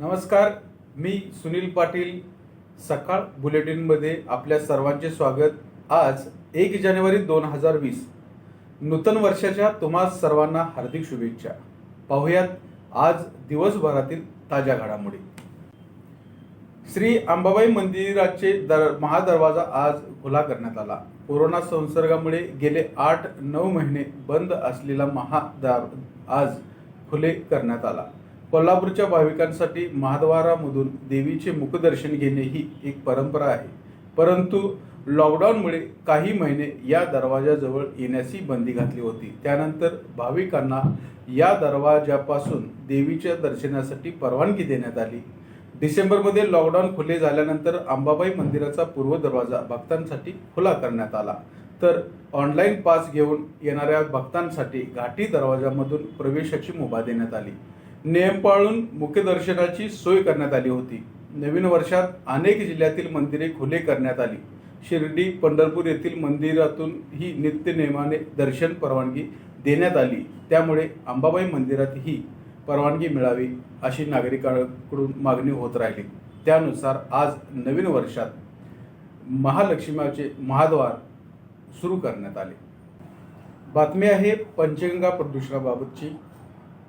नमस्कार मी सुनील पाटील. सकाळ बुलेटिनमध्ये आपल्या सर्वांचे स्वागत. आज एक जानेवारी दोन हजार वीस. नूतन वर्षाच्या तुम्हा सर्वांना हार्दिक शुभेच्छा. पाहुयात आज दिवसभरातील ताज्या घडामोडी. श्री अंबाबाई मंदिराचे दर महादरवाजा आज खुला करण्यात आला. कोरोना संसर्गामुळे गेले आठ नऊ महिने बंद असलेला महादार आज खुले करण्यात आला. कोल्हापूरच्या भाविकांसाठी महाद्वारामधून देवीचे मुखदर्शन घेणे ही एक परंपरा आहे. परंतु लॉकडाऊनमुळे काही महिने या दरवाजाजवळ येण्याची बंदी घातली होती. त्यानंतर भाविकांना या दरवाजापासून देवीच्या दर्शनासाठी परवानगी देण्यात आली. डिसेंबरमध्ये लॉकडाऊन खुले झाल्यानंतर अंबाबाई मंदिराचा पूर्व दरवाजा भक्तांसाठी खुला करण्यात आला. तर ऑनलाईन पास घेऊन येणाऱ्या भक्तांसाठी घाटी दरवाजामधून प्रवेशाची मुभा देण्यात आली. नियम पाळून मुख्यदर्शनाची सोय करण्यात आली होती. नवीन वर्षात अनेक जिल्ह्यातील मंदिरे खुले करण्यात आली. शिर्डी पंढरपूर येथील मंदिरातून ही नित्य नियमाने दर्शन परवानगी देण्यात आली. त्यामुळे अंबाबाई मंदिरात ही परवानगी मिळावी अशी नागरिकांकडून मागणी होत राहिली. त्यानुसार आज नवीन वर्षात महालक्ष्मीचे महाद्वार सुरू करण्यात आले. बातमी आहे पंचगंगा प्रदूषणाबाबतची.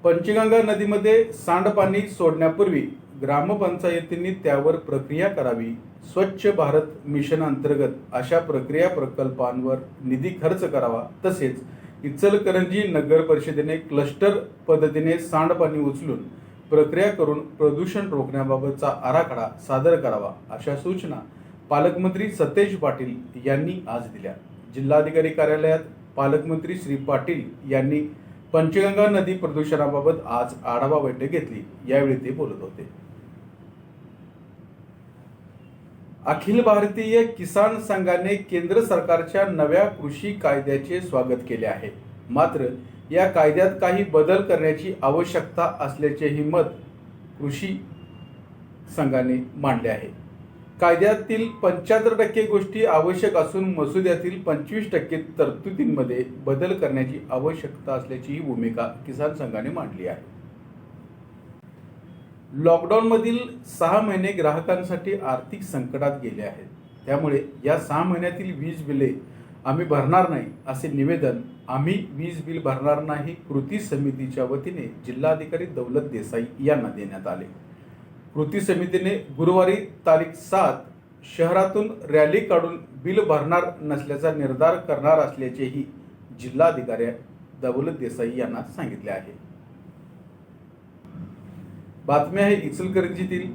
पंचगंगा नदीमध्ये सांडपाणी सोडण्यापूर्वी ग्रामपंचायतींनी त्यावर प्रक्रिया करावी. स्वच्छ भारत मिशन अंतर्गत अशा प्रक्रिया प्रकल्पांवर निधी खर्च करावा. तसेच इचलकरंजी नगर परिषदेने क्लस्टर पद्धतीने सांडपाणी उचलून प्रक्रिया करून प्रदूषण रोखण्याबाबतचा आराखडा सादर करावा अशा सूचना पालकमंत्री सतेज पाटील यांनी आज दिल्या. जिल्हाधिकारी कार्यालयात पालकमंत्री श्री पाटील यांनी पंचगंगा नदी प्रदूषणाबाबत आज आढावा बैठक घेतली. यावेळी ते बोलत होते. अखिल भारतीय किसान संघाने केंद्र सरकारच्या नव्या कृषी कायद्याचे स्वागत केले आहे. मात्र या कायद्यात काही बदल करण्याची आवश्यकता असल्याचेही मत कृषी संघाने मांडले आहे. कायद्यातील पंच्याहत्तर टक्के गोष्टी आवश्यक असून मसुद्यातील पंचवीस टक्के तरतुदींमध्ये बदल करण्याची आवश्यकता असल्याची भूमिका किसान संघाने मांडली आहे. लॉकडाऊनमधील सहा महिने ग्राहकांसाठी आर्थिक संकटात गेले आहेत. त्यामुळे या सहा महिन्यातील वीज बिले आम्ही भरणार नाही असे निवेदन आम्ही वीज बिल भरणार नाही कृती समितीच्या वतीने जिल्हाधिकारी दौलत देसाई यांना देण्यात आले. कृती समितीने गुरुवारी तारीख सात शहरातून रॅली काढून बिल भरणार नसल्याचा निर्धार करणार असल्याचेही जिल्हाधिकारी दौलत देसाई यांना सांगितले आहे. बातमी आहे इचलकरंजीतील.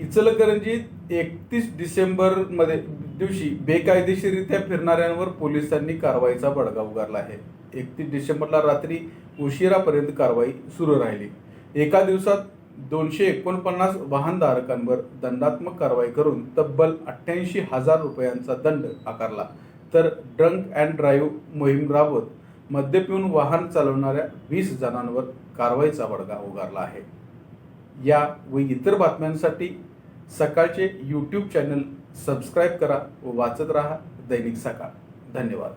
इचलकरंजीत एकतीस डिसेंबरमध्ये दिवशी बेकायदेशीरित्या फिरणाऱ्यांवर पोलिसांनी कारवाईचा बडगा उगारला आहे. एकतीस डिसेंबरला रात्री उशिरापर्यंत कारवाई सुरू राहिली. एका दिवसात दोनशे एकोणपन्नास वाहनधारकांवर दंडात्मक कारवाई करून तब्बल अठ्ठ्याऐंशी हजार रुपयांचा दंड आकारला. तर ड्रंक अँड ड्राईव्ह मोहीम राबवत मद्य पिऊन वाहन चालवणाऱ्या वीस जणांवर कारवाईचा बडगा उगारला आहे. या व इतर बातम्यांसाठी सकाळचे यूट्यूब चॅनल सबस्क्राईब करा व वाचत राहा. दैनिक सकाळ. धन्यवाद.